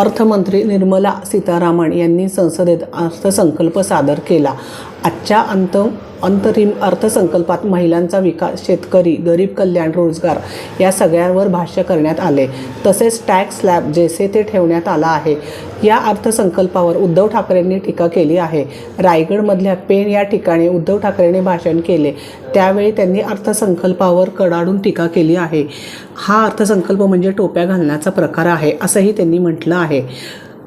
अर्थमंत्री निर्मला सीतारामन यांनी संसदेत अर्थसंकल्प सादर केला. आजच्या अंत अंतरिम अर्थसंकल्पात महिलांचा विकास शेतकरी गरीब कल्याण रोजगार या सगळ्यांवर भाष्य करण्यात आले. तसेच टॅक्स स्लॅब जैसे ते ठेवण्यात आला आहे. या अर्थसंकल्पावर उद्धव ठाकरेंनी टीका केली आहे. रायगडमधल्या पेण या ठिकाणी उद्धव ठाकरेंनी भाषण केले. त्यावेळी त्यांनी अर्थसंकल्पावर कडाडून टीका केली आहे. हा अर्थसंकल्प म्हणजे टोप्या घालण्याचा प्रकार आहे असंही त्यांनी म्हटलं आहे.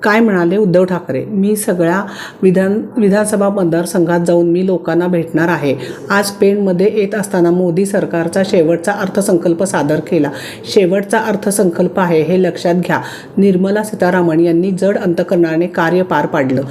काय म्हणाले उद्धव ठाकरे? मी सगळ्या विधान विधानसभा मतदारसंघात जाऊन मी लोकांना भेटणार आहे. आज पेणमध्ये येत असताना मोदी सरकारचा शेवटचा अर्थसंकल्प सादर केला. शेवटचा अर्थसंकल्प आहे हे लक्षात घ्या. निर्मला सीतारामन यांनी जड अंतकरणाने कार्य पार पाडलं.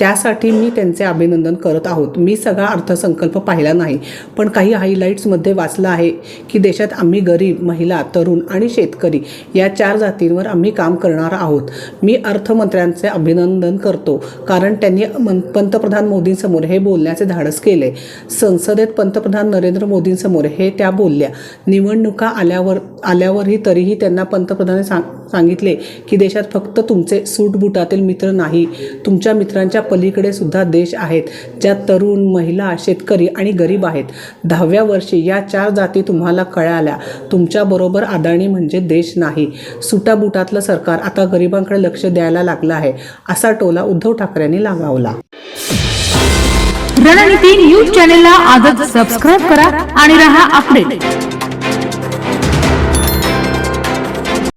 त्यासाठी मी त्यांचे अभिनंदन करत आहोत. मी सगळा अर्थसंकल्प पाहिला नाही. पण काही हायलाईट्समध्ये वाचलं आहे की देशात आम्ही गरीब महिला तरुण आणि शेतकरी या चार जातींवर आम्ही काम करणार आहोत. मी अर्थमंत्र्यांचे अभिनंदन करतो. कारण त्यांनी मन- पंतप्रधान मोदींसमोर हे बोलण्याचे धाडस केले. संसदेत पंतप्रधान नरेंद्र मोदींसमोर हे त्या बोलल्या. निवडणुका आल्यावर आल्यावरही तरीही त्यांना पंतप्रधान सांग सांगितले की देशात फक्त तुमचे सूटबुटातील मित्र नाही तुमच्या मित्रांच्या पलीकडे सुद्धा देश आहेत ज्यात तरुण महिला शेतकरी आणि गरीब आहेत. दहाव्या वर्षी या चार जाती तुम्हाला कळाल्या. तुमच्याबरोबर अदाणी म्हणजे देश नाही. सुटाबुटातलं सरकार आता गरिबांकडे लक्ष द्यायला लागलं आहे असा टोला उद्धव ठाकरेंनी लगावला. रणनीती न्यूज चॅनेलला आजच सबस्क्राईब करा आणि रहा अपडेट.